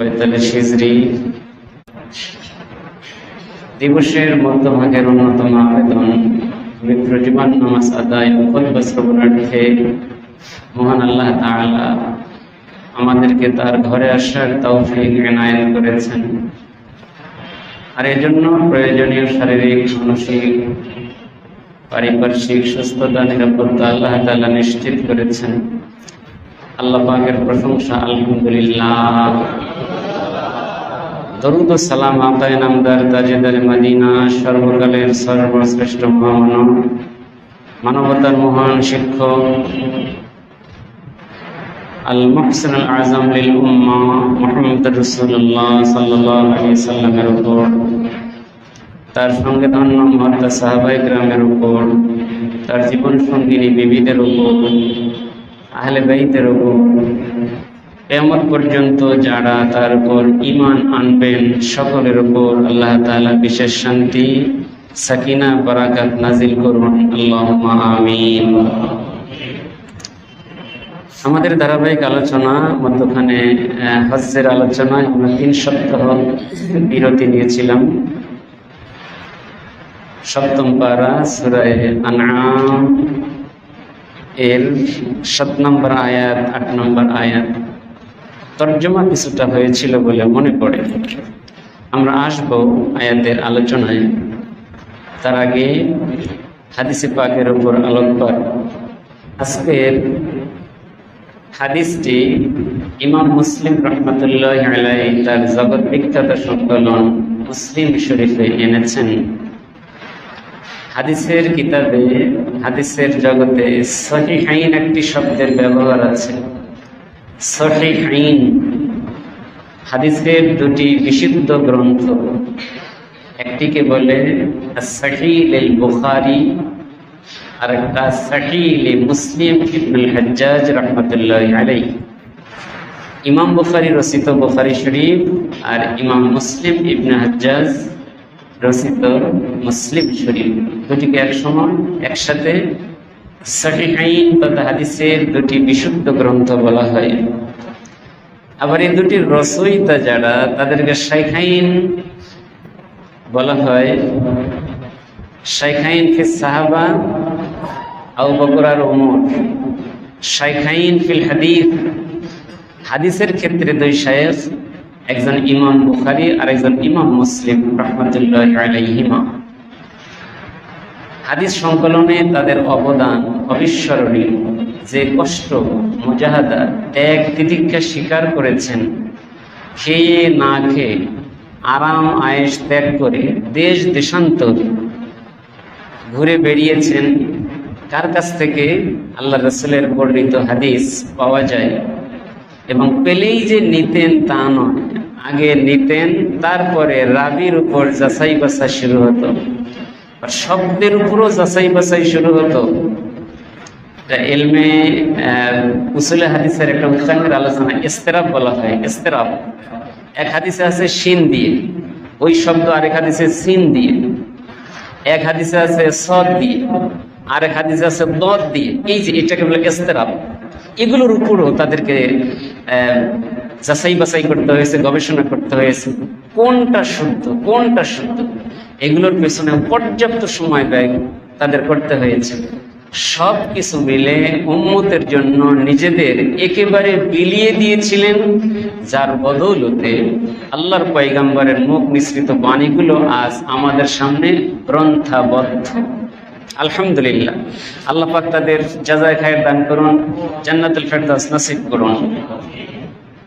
পঁয়তাল্লিশ হিজড়ি দিবসের মধ্যভাগের অন্যতম আবেদন পবিত্র জীবন নামাজ আদায় খোদবা শ্রবণার্থে মহান আল্লাহ তাআলা আমাদেরকে তার ঘরে আসার তৌফিক এনায়েত করেছেন। আর এজন্য প্রয়োজনীয় শারীরিক, মানসিক, পারিপার্শ্বিক সুস্থতা, নিরাপত্তা আল্লাহ তাআলা নিশ্চিত করেছেন। আল্লাহ পাকের প্রশংসা আলহামদুলিল্লাহ। দরুদ সালাম আতায় নামদার তাজেদার মদিনা, সর্বকালের সর্বশ্রেষ্ঠ মহামানব মানবতার মহান শিক্ষক আল মুহসিন আল আজম লিল উম্মা মুহাম্মদ রাসূলুল্লাহ সাল্লাল্লাহু আলাইহি সাল্লামের উপর, তার সঙ্গে ধন্য মহাত্মা সাহাবাই গ্রামের উপর, তার জীবন সঙ্গিনী বিবিদের উপর, আহলে বাইতের উপর কেমন পর্যন্ত যারা তার উপর ইমান আনবেন, সকলের উপর আল্লাহ তালা বিশেষ শান্তি, সাকিনা, বারাকাত নাজিল করুন। আল্লাহ আমিন। আমাদের ধারাবাহিক আলোচনা মধ্যখানে হজ্জের আলোচনায় আমরা তিন সপ্তাহ বিরতি নিয়েছিলাম। সপ্তম পারা সুরায় আনআম, এর সাত নম্বর আয়াত, আট নম্বর আয়াত। তর্জমা কিছুটা হয়েছিল বলে মনে পড়ে। আমরা আসব আয়াতের আলোচনায়। তার আগে হাদিসে পাকের উপর আলোকপাত। আজকের হাদিসটি ইমাম মুসলিম রহমতুল্লাহ আলাই তার জগৎ বিখ্যাত সংকলন মুসলিম শরীফে এনেছেন। হাদিসের কিতাবে, হাদিসের জগতে সহিহাইন একটি শব্দের ব্যবহার আছে। হাদিসের দুটি বিশুদ্ধ গ্রন্থ। একটিকে বলে বুখারি আর একটা সহিল মুসলিম ইবনুল হাজ্জাজ রহমতুল্লাহ আলাই ইমাম বুখারি রচিত বুখারি শরীফ আর ইমাম মুসলিম ইবনে হাজ্জাজ রচিত মুসলিম শরীফ। দুটিকে এক সময় একসাথে সহিহাইন তথা হাদিসের দুটি বিশুদ্ধ গ্রন্থ বলা হয়। আবার এই দুটির রচয়িতা যারা, তাদেরকে শাইখাইন বলা হয়। শাইখাইন ফিল সাহাবা, আবু বকর আর ওমর শাইখাইন ফিল হাদিস। হাদিসের ক্ষেত্রে দুই শায়েখ, একজন ইমাম বুখারি আর একজন ইমাম মুসলিম, রহমতুল্লাহ আলাইহিমা। হাদিস সংকলনে তাদের অবদান অবিস্মরণীয়। যে কষ্ট, মুজাহাদা, ত্যাগ, তিতিক্ষা স্বীকার করেছেন খেয়ে না খেয়ে আরাম আয়েস ত্যাগ করে দেশ, দেশান্তর ঘুরে বেরিয়েছেন কার কাছ থেকে? আল্লাহ রসুলের বর্ণিত হাদিস পাওয়া যায়। এবং পেলেই যে নিতেন তা নয়। আগে নিতেন, তারপরে রাবির উপর যাচাই বাছাই শুরু হতো। আর শব্দের উপরও যাচাই বাছাই শুরু হতো। এলমে উসুলে হাদিসের একটা উচ্চাঙ্গের আলোচনা, ইস্তেরাব বলা হয়, ইস্তেরাব। এক হাদিসে আছে শিন দিয়ে, ওই শব্দ আরেক হাদিসে সিন দিয়ে, এক হাদিসে আছে সদ দিয়ে, আরেক হাদিসে আছে দদ দিয়ে। এই যে এটাকে বলে ইস্তেরাব। এগুলোর উপরও তাদেরকে যাচাই বাছাই করতে হয়েছে, গবেষণা করতে হয়েছে। কোনটা শুদ্ধ কোনটা শুদ্ধ? এগুলোর পেছনে পর্যাপ্ত সময় ব্যয় তাদের করতে হয়েছে। সব কিছু মিলে উম্মতের জন্য নিজেদের একেবারে বিলিয়ে দিয়েছিলেন, যার বদৌলতে আল্লাহর পয়গাম্বরের মুখ মিশ্রিত বাণীগুলো আজ আমাদের সামনে গ্রন্থাবদ্ধ। আলহামদুলিল্লাহ। আল্লাহ পাক তাদের জাজায় খায়ের দান করুন, জান্নাতুল ফেরদাস নাসিব করুন।